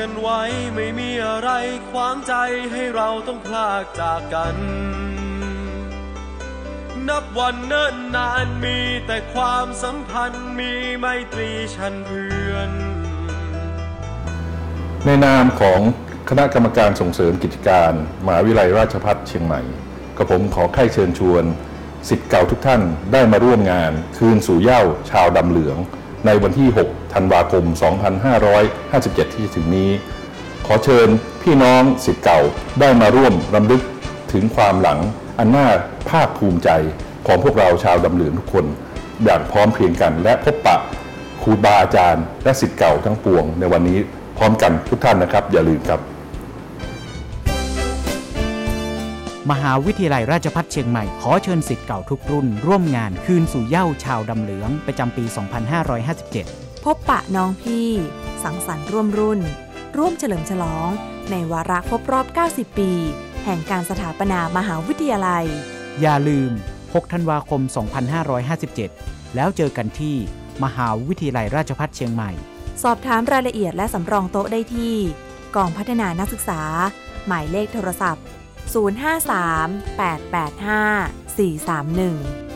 กันไว้ ไม่มีอะไรขวางใจให้เราต้องพลากจากกัน นับวันเนิ่นนานมีแต่ความสัมพันธ์มีไมตรีชันเพื่อน ในนามของคณะกรรมการส่งเสริมกิจการมหาวิทยาลัยราชภัฏเชียงใหม่กระผมขอใคร่เชิญชวนสิทธิ์เก่าทุกท่านได้มาร่วมงาน คืนสู่เย้าชาวดำเหลือง ในวันที่ 6 ธันวาคม 2557 ที่จะถึงนี้ ขอเชิญพี่น้องสิทธิ์เก่าได้มาร่วมรำลึกถึงความหลังอันน่าภาคภูมิใจของพวกเราชาวดำเหลืองทุกคน อย่างพร้อมเพรียงกันและพบปะครูบาอาจารย์ และสิทธิ์เก่าทั้งปวงในวันนี้พร้อมกันทุกท่านนะครับ อย่าลืมครับ มหาวิทยาลัยราชภัฏเชียงใหม่ขอเชิญสิทธิ์เก่าทุกรุ่น ร่วมงานคืนสู่เหย้าชาวดำเหลือง ประจำปี 2557 พบปะน้องพี่ สังสรรค์ร่วมรุ่น ร่วมเฉลิมฉลอง ในวาระครบรอบ 90 ปี แห่งการสถาปนามหาวิทยาลัย อย่าลืม 6 ธันวาคม 2557 แล้วเจอกันที่ มหาวิทยาลัยราชภัฏเชียงใหม่ สอบถามรายละเอียดและสำรองโต๊ะได้ที่ กองพัฒนานักศึกษา หมายเลขโทรศัพท์ 053 885 431